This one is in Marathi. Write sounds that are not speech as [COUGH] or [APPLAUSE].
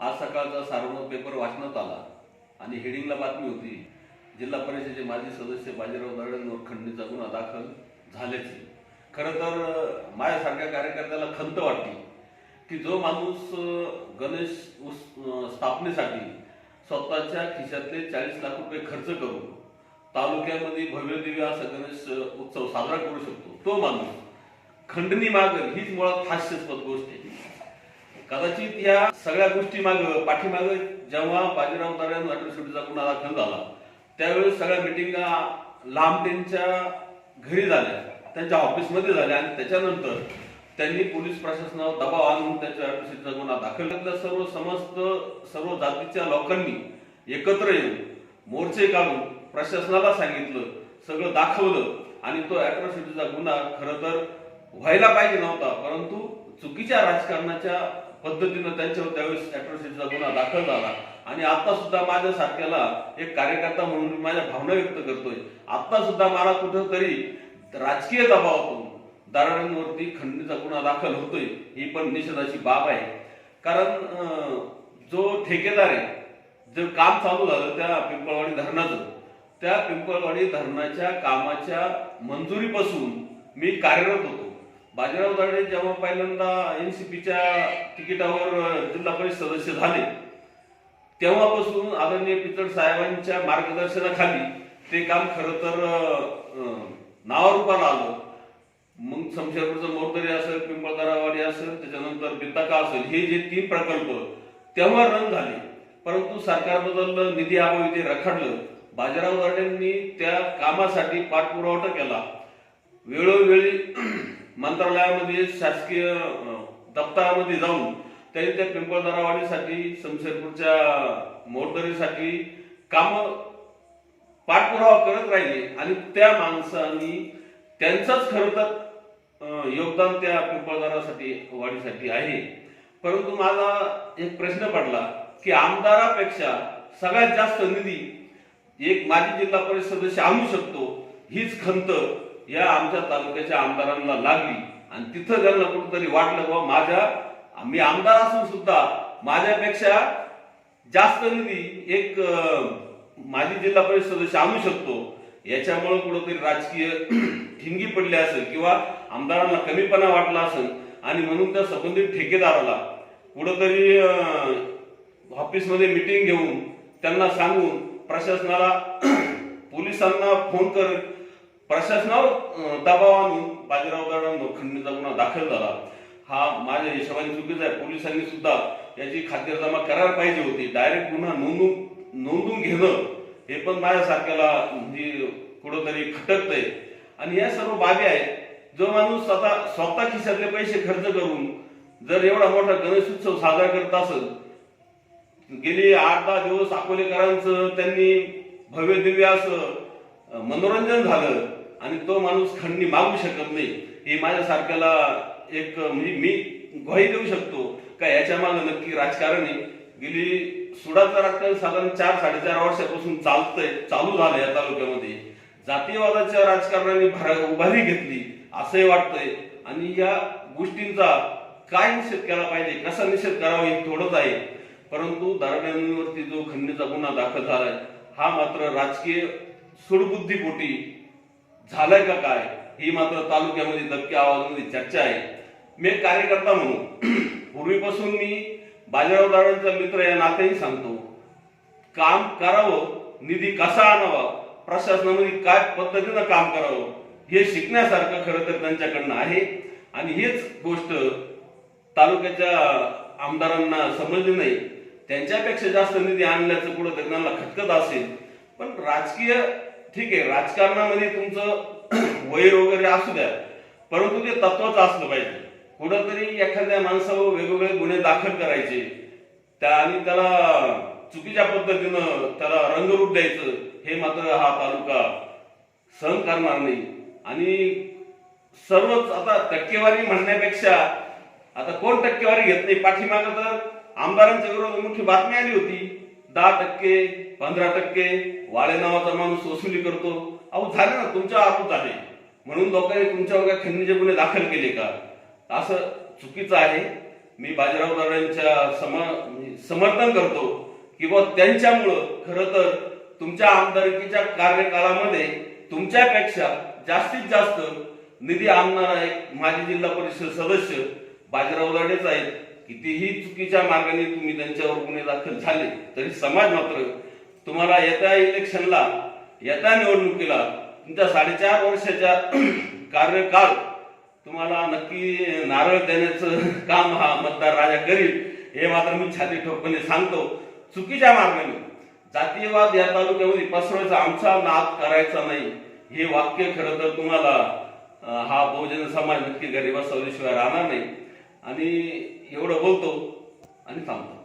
आज सकाळचा सार्वजनिक पेपर वाचण्यात आला आणि हेडिंगला बातमी होती जिल्हा परिषदेचे माजी सदस्य बाजीराव दर्ड्यांवर खंडणीचा गुन्हा दाखल झाल्याचे. खरं तर माझ्यासारख्या कार्यकर्त्याला खंत वाटली की जो माणूस गणेश उस- स्थापनेसाठी स्वतःच्या खिशातले चाळीस लाख रुपये खर्च करून तालुक्यामध्ये भव्य दिव्य असा गणेश उत्सव साजरा करू शकतो तो माणूस खंडणी मागल हीच मुळात हास्यास्पद गोष्ट आहे. कदाचित या सगळ्या गोष्टी माग पाठीमाग जेव्हा बाजीराव दारांवर अटल सुटीचा गुन्हा दाखल झाला त्यावेळेस सगळ्या मिटिंगा लांबटेंच्या घरी झाल्या त्यांच्या ऑफिसमध्ये झाल्या आणि त्याच्यानंतर त्यांनी पोलीस प्रशासनावर दबाव आणून त्याच्या अटल गुन्हा दाखल केला. सर्व समस्त सर्व जातीच्या लोकांनी एकत्र येऊन मोर्चे काढून प्रशासनाला सांगितलं सगळं दाखवलं आणि तो अॅट्रॉसिटीचा गुन्हा खरं तर व्हायला पाहिजे नव्हता परंतु चुकीच्या राजकारणाच्या पद्धतीनं त्यांच्यावर त्यावेळेस अॅट्रॉसिटीचा गुन्हा दाखल झाला. आणि आता सुद्धा माझ्या सारख्याला एक कार्यकर्ता म्हणून मी माझ्या भावना व्यक्त करतोय. आता सुद्धा मला कुठंतरी राजकीय दबावातून दारांवरती खंडणीचा गुन्हा दाखल होतोय ही पण निषेधाची बाब आहे. कारण जो ठेकेदार आहे जे काम चालू झालं त्या पिंपळवाडी धरणाचं त्या पिंपळवाडी धरणाच्या कामाच्या मंजुरीपासून मी कार्यरत होतो. बाजीराव दाडे जेव्हा पहिल्यांदा एनसीपीच्या तिकिटावर जिल्हा परिषद सदस्य झाले तेव्हापासून आदरणीय पितळ साहेबांच्या मार्गदर्शनाखाली ते काम खरं तर नावारूपाला आलं. मग शमशेरपूरचं मोरदरी असेल पिंपळदारावाडी असेल त्याच्यानंतर बिताका असेल हे जे तीन प्रकल्प तेव्हा रन झाले. परंतु सरकार बदललं निधी अभावी ते रखडलं. बाजीराव दाडेंनी त्या कामासाठी पाठपुरावा केला. वेळोवेळी मंत्रालयामध्ये शासकीय दप्तरामध्ये जाऊन त्यांनी त्या पिंपळदरावाडीसाठी शमशेरपूरच्या मोरदरीसाठी काम पाठपुरावा करत राहिले. आणि त्या माणसांनी त्यांचंच खरं तर योगदान त्या पिंपळदारासाठी वाढीसाठी आहे. परंतु माझा एक प्रश्न पडला की आमदारापेक्षा सगळ्यात जास्त निधी एक माजी जिल्हा परिषद सदस्य आणू शकतो हीच खंत या आमच्या तालुक्याच्या आमदारांना लागली. आणि तिथं त्यांना कुठंतरी वाटलं बाबा माझ्या मी आमदार असून सुद्धा माझ्यापेक्षा जास्त निधी एक माजी जिल्हा परिषद सदस्य आणू शकतो. याच्यामुळे कुठंतरी राजकीय [CLEARS THROAT] ठिणगी पडली असेल किंवा आमदारांना कमीपणा वाटला असेल आणि म्हणून त्या संबंधित ठेकेदाराला कुठंतरी ऑफिसमध्ये मिटिंग घेऊन त्यांना सांगून प्रशासनाला [CLEARS THROAT] पोलिसांना फोन कर प्रशासनावर दबाव आणून बाजीराव दर्डांवर खंडणीचा गुन्हा दाखल झाला. हा माझ्या हिशोबाने चुकीचा आहे. पोलिसांनी सुद्धा याची खातिरजमा करायला पाहिजे होती. डायरेक्ट गुन्हा नोंदून नोंदून घेणं हे पण माझ्यासारख्याला म्हणजे कुठंतरी खटकतंय. आणि या सर्व बाबी आहेत. जो माणूस स्वतः स्वतः खिशातले पैसे खर्च करून जर एवढा मोठा गणेश उत्सव साजरा करत असेल गेली आठ दहा दिवस अकोलेकरांचं त्यांनी भव्य दिव्य असं मनोरंजन झालं. आणि तो माणूस खंडणी मागू शकत नाही. हे माझ्यासारख्याला एक म्हणजे मी ग्वाही देऊ शकतो. का याच्या मागे नक्की राजकारण आहे. गेली सुडाचं राजकारण साधारण चार साडेचार वर्षापासून चालतंय चालू झालं या तालुक्यामध्ये. जातीयवादाच्या राजकारणाने उभारी घेतली असंही वाटतंय. आणि या गोष्टींचा काय निषेध केला पाहिजे कसा निषेध करावा हे थोडंच आहे. परंतु दारुड्यांवरती जो खंडणीचा गुन्हा दाखल झालाय हा मात्र राजकीय सुडबुद्धीपोटी झालंय का काय? ही मात्र तालुक्यामध्ये दबक्या आवाजामध्ये चर्चा आहे. मी एक कार्यकर्ता म्हणून. [CLEARS THROAT] पूर्वीपासून मी बाजीराव दादांचा मित्र या नात्याही सांगतो. काम करावं निधी कसा आणावा प्रशासनामध्ये काय पद्धतीनं काम करावं हे शिकण्यासारखं खरं तर त्यांच्याकडनं आहे. आणि हेच गोष्ट तालुक्याच्या आमदारांना समजली नाही. त्यांच्यापेक्षा जास्त निधी आणल्याचं कुठं त्यांना खटकत असेल. पण राजकीय ठीक आहे राजकारणामध्ये तुमचं [CLEARS THROAT] वैर वगैरे असू द्या परंतु ते तत्वाचं असलं पाहिजे. कुठंतरी एखाद्या माणसावर वेगवेगळे गुन्हे दाखल करायचे त्या आणि त्याला चुकीच्या पद्धतीनं त्याला रंगरूप द्यायचं हे मात्र हा तालुका सहन करणार नाही. आणि सर्वच आता टक्केवारी म्हणण्यापेक्षा आता कोण टक्केवारी घेत नाही? पाठीमागं तर आमदारांच्या विरोधात मोठी बातमी आली होती. दहा टक्के पंधरा टक्के वाळे नावाचा माणूस वसुली करतो. अहो झाले ना तुमच्या आरोप झाले. म्हणून लोकांनी तुमच्यावर काय खंडणीचे गुन्हे दाखल केले का? असं चुकीचं आहे. मी बाजीराव दादांच्या सम समर्थन करतो किंवा त्यांच्यामुळं खरं तर तुमच्या आमदारकीच्या कार्यकाळामध्ये तुमच्यापेक्षा जास्तीत जास्त निधी आणणारा एक माजी जिल्हा परिषद सदस्य बाजीराव दाडेच आहेत. कितीही चुकीच्या मार्गाने तुम्ही त्यांच्यावर गुन्हे दाखल झाले तरी समाज मात्र तुम्हाला येत्या इलेक्शनला येत्या निवडणुकीला तुमच्या साडेचार वर्षाच्या [CLEARS THROAT] कार्यकाळ तुम्हाला नक्की नारळ देण्याचं [LAUGHS] काम हा मतदार राजा करील हे मात्र मी छाती ठोकपणे सांगतो. चुकीच्या मार्गाने जातीयवाद या तालुक्यामध्ये पसरवायचा आमचा नाद करायचा नाही हे वाक्य खरं तर तुम्हाला हा बहुजन समाज नक्की गरीबा सवलीशिवाय राहणार नाही. आणि एवढं बोलतो आणि थांबतो.